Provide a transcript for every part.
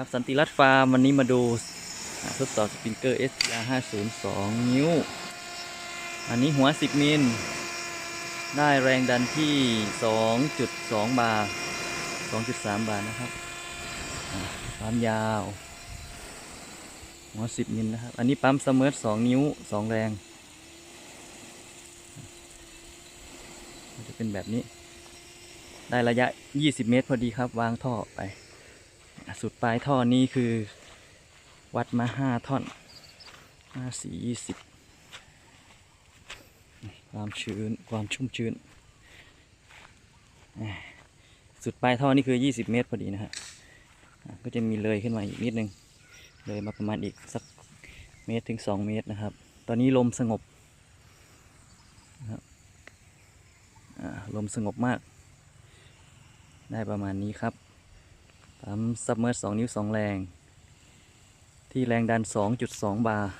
ครับสันติรัตน์ฟาร์มวันนี้มาดูทดสอบสปริงเกอร์ SR502 นิ้ว อันนี้หัว 10 มิล ได้แรงดันที่ 2.2 บาร์ 2.3 บาร์นะครับอ่าปั๊มยาว หัว 10 มิลนะครับ อันนี้ปั๊มเสมอ2นิ้ว 2 แรง จะเป็นแบบนี้ ได้ระยะ 20 เมตรพอดีครับ วางท่อไป สุดปลายท่อนี้คือ วัดมา5ท่อน5 4 20ความชื้นความชุ่มชื้น สุดปลายท่อนี่คือ 20 เมตรพอดีนะฮะก็จะมีเลยขึ้นมาอีกนิดนึง เลยมาประมาณอีกสักเมตรถึง 2 เมตรนะครับ ตอนนี้ลมสงบนะครับลมสงบมาก ได้ประมาณนี้ครับ ปั๊มซับเมอร์สองนิ้วสองแรง ที่แรงดัน 2.2 บาร์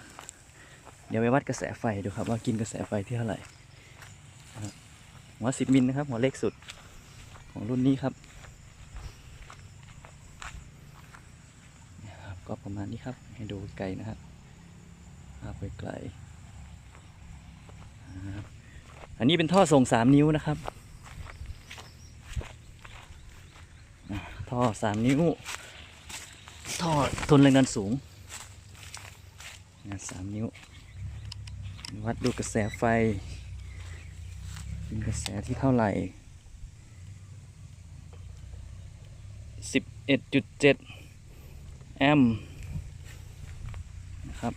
เดี๋ยวไปวัดกระแสไฟดูครับว่ากินกระแสไฟที่เท่าไหร่หัว 10 มิลนะครับ หัวเล็กสุดของรุ่นนี้ครับก็ประมาณนี้ครับ ให้ดูไกลนะครับภาพไปไกลอันนี้เป็นท่อส่ง 3 นิ้วนะครับ ท่อสามนิ้ว ท่อทนแรงดันสูงนะสามนิ้ว วัดดูกระแสไฟเป็นกระแสที่เท่าไหร่สิบเอ็ดจุดเจ็ดแอมป์นะครับ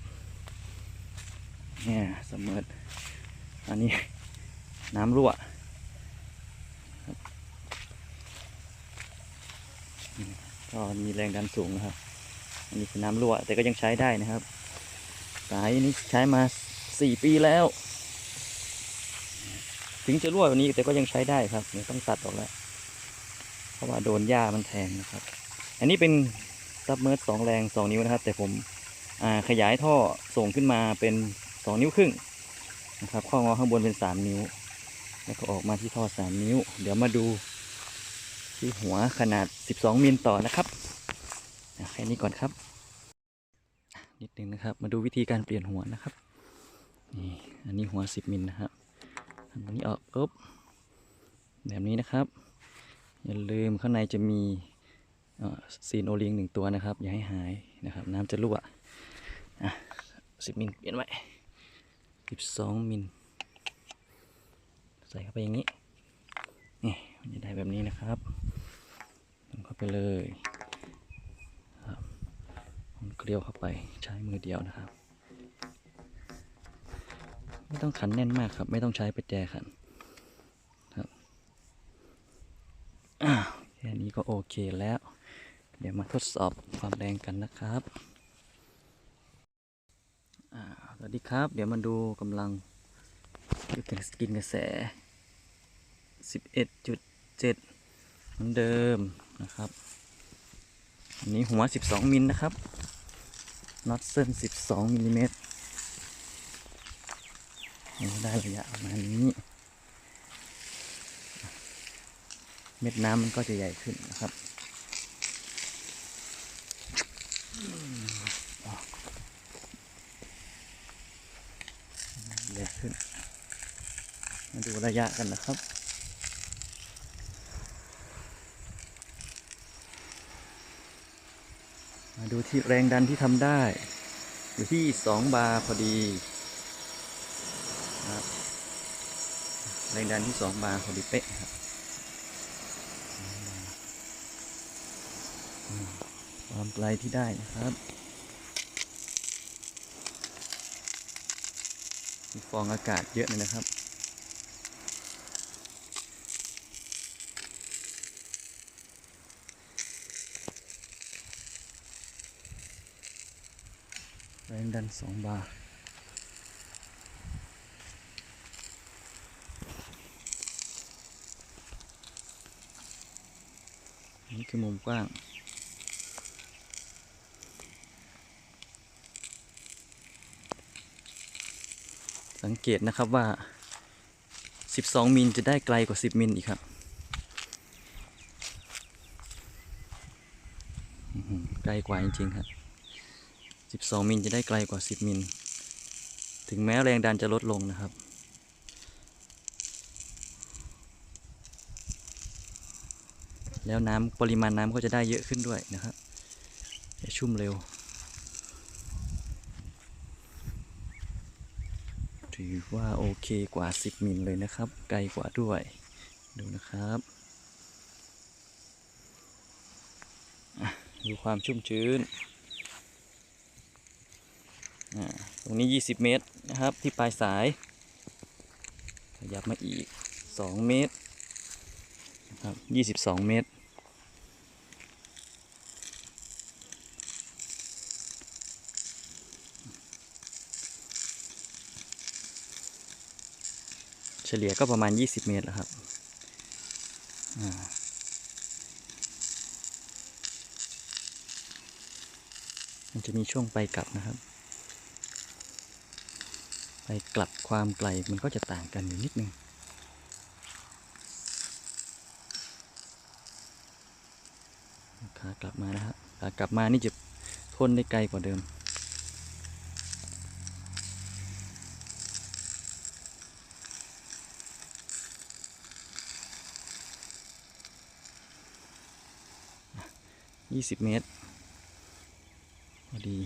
เนี่ยเสมออันนี้น้ำรั่ว ก็มีแรงดันสูงนะครับ อันนี้คือน้ำรั่วแต่ก็ยังใช้ได้นะครับ สายนี้ใช้มาสี่ปีแล้ว ถึงจะรั่ววันนี้แต่ก็ยังใช้ได้ครับไม่ต้องตัดออกแล้ว เพราะว่าโดนหญ้ามันแทงนะครับ อันนี้เป็นซับเมอร์สองแรงสองนิ้วนะครับ แต่ผมขยายท่อส่งขึ้นมาเป็นสองนิ้วครึ่งนะครับ ข้องอข้างบนเป็นสามนิ้ว แล้วก็ออกมาที่ท่อสามนิ้ว เดี๋ยวมาดู ที่หัวขนาด 12 มิลต่อนะครับแค่นี้ก่อนครับ นิดนึงนะครับ มาดูวิธีการเปลี่ยนหัวนะครับ นี่อันนี้หัว 10 มิลนะครับอันนี้ออกปุ๊บแบบนี้นะครับ อย่าลืมข้างในจะมีซีนโอลิงหนึ่งตัวนะครับ อย่าให้หายนะครับ น้ำจะรั่วอะ10มิลเปลี่ยนไว้12มิลใส่เข้าไปอย่างนี้ มันจะได้แบบนี้นะครับลงเข้าไปเลยครับมันเกลียวเข้าไปใช้มือเดียวนะครับ ไม่ต้องขันแน่นมากครับ ไม่ต้องใช้ประแจขันครับอ้าวแค่นี้ก็โอเคแล้ว เดี๋ยวมาทดสอบความแรงกันนะครับสวัสดีครับ เดี๋ยวมาดูกำลังกินกระแส 11.7 เหมือนเดิมนะครับ อันนี้หัว12มิลนะครับน็อตเส้น12มิลลิเมตรได้ระยะประมาณนี้ เม็ดน้ำมันก็จะใหญ่ขึ้นนะครับใหญ่ขึ้น มาดูระยะกันนะครับ มา ดูที่แรงดันที่ทำได้ อยู่ที่ 2 บาร์พอดีครับแรงดันที่ 2 บาร์พอดีเป๊ะครับความไกลที่ได้นะครับมีฟองอากาศเยอะเลยนะครับ แรงดันสองบาร์นี่คือมุมกว้างสังเกตนะครับว่า 12 มิลจะได้ไกลกว่า 10 มิลอีกครับ ไกลกลกว่าจริงๆครับ 12 มิลจะได้ไกลกว่า 10 มิล ถึงแม้แรงดันจะลดลงนะครับ แล้วน้ำปริมาณน้ำก็จะได้เยอะขึ้นด้วยนะครับจะชุ่มเร็วถือว่าโอเคกว่า 10 มิลเลยนะครับ ไกลกว่าด้วย ดูนะครับดูความชุ่มชื้น ตรงนี้ 20 เมตรนะครับที่ปลายสายขยับมาอีก 2 เมตรนะครับ22 เมตร เฉลี่ยก็ประมาณ 20 เมตรแล้วครับมันจะมีช่วงไปกลับนะครับ ไปกลับความไกลมันก็จะต่างกันอยู่นิดนึงขากลับมานะครับขากลับมานี่จะพ่นได้ไกลกว่าเดิมยี่สิบเมตรพอดี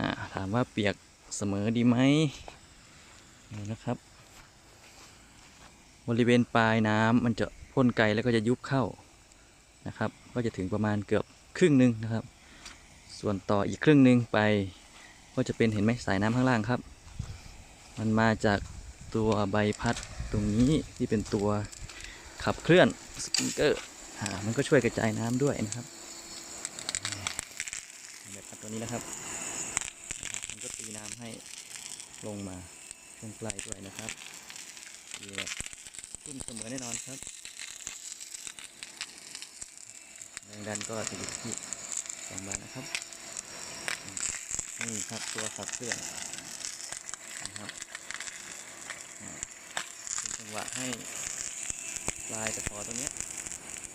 อ่า ถาม ว่าเปียกเสมอดีไหมเดี๋ยวนะครับ บริเวณปลายน้ำมันจะพ่นไกลแล้วก็จะยุบเข้านะครับ ก็จะถึงประมาณเกือบครึ่งหนึ่งนะครับ ส่วนต่ออีกครึ่งหนึ่งไป ก็จะเป็นเห็นไหมสายน้ำข้างล่างครับ มันมาจากตัวใบพัดตรงนี้ที่เป็นตัวขับเคลื่อนสปริงเกอร์มันก็ช่วยกระจายน้ำด้วยนะครับแบบพัดตัวนี้นะครับ ก็ตีน้ำให้ลงมาช่วงใกลด้วยนะครับดีแบบทุ่มเสมอแน่นอนครับแรงดันก็จะอยู่ที่สองบาทนะครับ นี่ครับตัวขับเคลื่อนนะครับเป็นจังหวะให้ปลายตะขอตรงนี้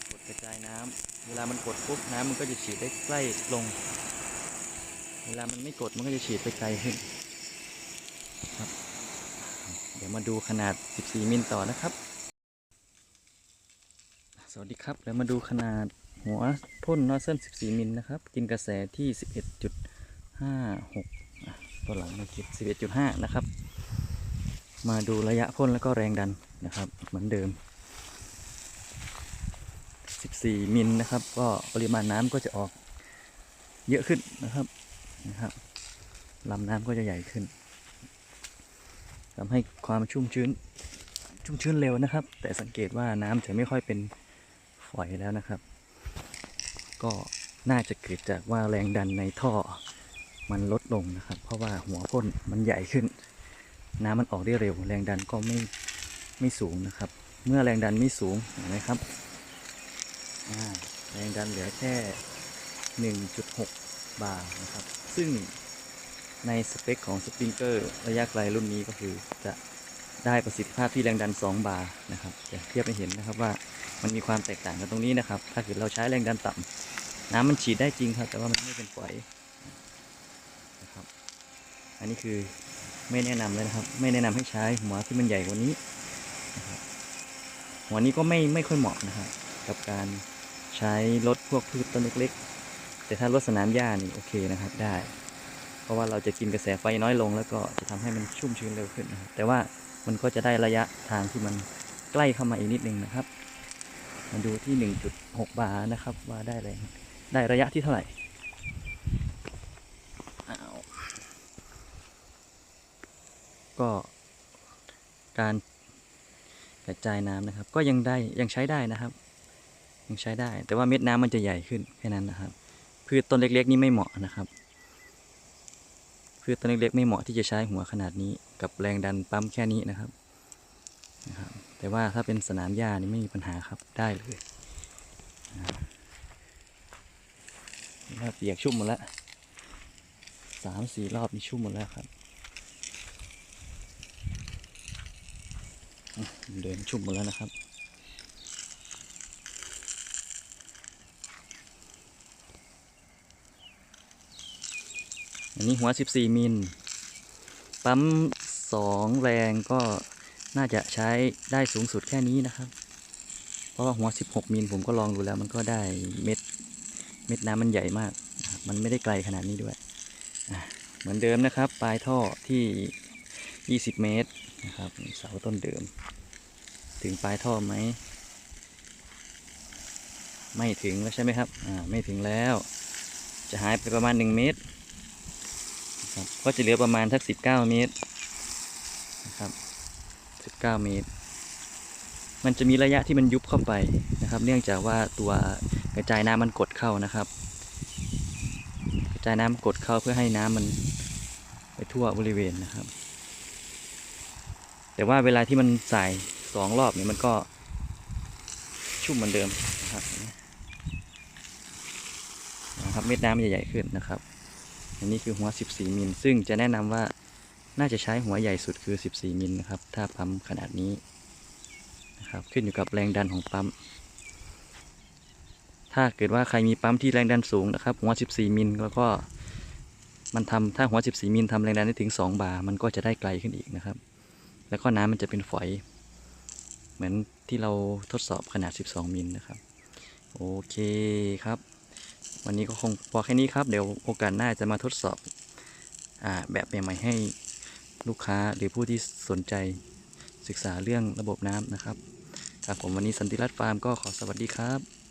กดกระจายน้ำเวลามันกดปุ๊บน้ำมันก็จะฉีดได้ใกล้ลง เวลามันไม่กดมันก็จะฉีดไปไกลขึ้นครับ เดี๋ยวมาดูขนาด 14 มิลต่อนะครับ สวัสดีครับแล้วมาดูขนาดหัวพ่นนอเซน14 มิลนะครับ กินกระแสที่ 11.56อะตัวหลังไม่คิด11.5 นะครับ มาดูระยะพ่นแล้วก็แรงดันนะครับ เหมือนเดิม 14 มิลนะครับ ก็ปริมาณน้ำก็จะออกเยอะขึ้นนะครับ นะครับลำน้ำก็จะใหญ่ขึ้นทำให้ความชุ่มชื้น ชุ่มชื้นเร็วนะครับ แต่สังเกตว่าน้ำจะไม่ค่อยเป็นฝอยแล้วนะครับ ก็น่าจะเกิดจากว่าแรงดันในท่อมันลดลงนะครับ เพราะว่าหัวพ่นมันใหญ่ขึ้น น้ำมันออกได้เร็ว แรงดันก็ไม่ไม่สูงนะครับ เมื่อแรงดันไม่สูงเห็นไหมครับแรงดันเหลือแค่ 1.6 บาร์นะครับ ซึ่งในสเปคของสปริงเกอร์ระยะไกลรุ่นนี้ก็คือจะได้ประสิทธิภาพที่แรงดัน 2 บาร์นะครับจะเทียบให้เห็นนะครับว่ามันมีความแตกต่างกันตรงนี้นะครับ ถ้าเกิดเราใช้แรงดันต่ำน้ำมันฉีดได้จริงครับ แต่ว่ามันไม่เป็นฝอยนะครับ อันนี้คือไม่แนะนำเลยนะครับ ไม่แนะนำให้ใช้หัวที่มันใหญ่กว่านี้นะครับหัวนี้ก็ไม่ไม่ค่อยเหมาะนะครับ กับการใช้รถพวกพืชต้นเล็กๆ แต่ถ้ารถสนามหญ้านี่โอเคนะครับได้ เพราะว่าเราจะกินกระแสไฟน้อยลง แล้วก็จะทำให้มันชุ่มชื้นเร็วขึ้นนะครับแต่ว่ามันก็จะได้ระยะทางที่มันใกล้เข้ามาอีกนิดนึงนะครับ มาดูที่ 1.6 บาร์นะครับว่าได้แรงได้ระยะที่เท่าไหร่อ้าก็การกระจายน้ำนะครับ ก็ยังได้ยังใช้ได้นะครับ ยังใช้ได้ แต่ว่าเม็ดน้ำมันจะใหญ่ขึ้นแค่นั้นนะครับ พืชต้นเล็ก ๆ นี่ไม่เหมาะนะครับ พืชต้นเล็ก ๆ ไม่เหมาะที่จะใช้หัวขนาดนี้ กับแรงดันปั๊มแค่นี้นะครับนะครับ แต่ว่าถ้าเป็นสนามหญ้านี่ไม่มีปัญหาครับได้เลยนะเปียกชุ่มหมดแล้วสามสี่รอบนี่ชุ่มหมดแล้วครับเดินชุ่มหมดแล้วนะครับ อันนี้หัว 14 มิล ปั๊ม 2 แรงก็น่าจะใช้ได้สูงสุดแค่นี้นะครับ เพราะว่าหัว 16 มิลผมก็ลองดูแล้วมันก็ได้เม็ด เม็ดน้ำมันใหญ่มาก มันไม่ได้ไกลขนาดนี้ด้วย เหมือนเดิมนะครับ ปลายท่อที่ 20 เมตรนะครับ เสาต้นเดิม ถึงปลายท่อไหม ไม่ถึงแล้วใช่ไหมครับ อ่า ไม่ถึงแล้ว จะหายไปประมาณ 1 เมตร ก็จะเหลือประมาณทัก19เก้าเมตรนะครับ19เก้าเมตร มันจะมีระยะที่มันยุบเข้าไปนะครับ เนื่องจากว่าตัวกระจายน้ำมันกดเข้านะครับ กระจายน้ำกดเข้าเพื่อให้น้ำมันไปทั่วบริเวณนะครับ แต่ว่าเวลาที่มันใส่สองรอบเนี่ยมันก็ชุ่มเหมือนเดิมนะครับนะครับเม็ดน้ำมันใหญ่ขึ้นนะครับ อันนี้คือหัว 14 มิล ซึ่งจะแนะนำว่าน่าจะใช้หัวใหญ่สุดคือ 14 มิลนะครับ ถ้าปั๊มขนาดนี้นะครับ ขึ้นอยู่กับแรงดันของปั๊ม ถ้าเกิดว่าใครมีปั๊มที่แรงดันสูงนะครับ หัว 14 มิลแล้วก็มันทำถ้าหัว 14 มิลทำแรงดันได้ถึง 2 บาร์มันก็จะได้ไกลขึ้นอีกนะครับ แล้วก็น้ำมันจะเป็นฝอย เหมือนที่เราทดสอบขนาด 12 มิลนะครับ โอเคครับ วันนี้ก็คงพอแค่นี้ครับ เดี๋ยวโอกาสหน้าจะมาทดสอบอแบบใหม่ๆให้ลูกค้าหรือผู้ที่สนใจศึกษาเรื่องระบบน้ำนะครับครับผมวันนี้สันติรัตน์ฟาร์มก็ขอสวัสดีครับ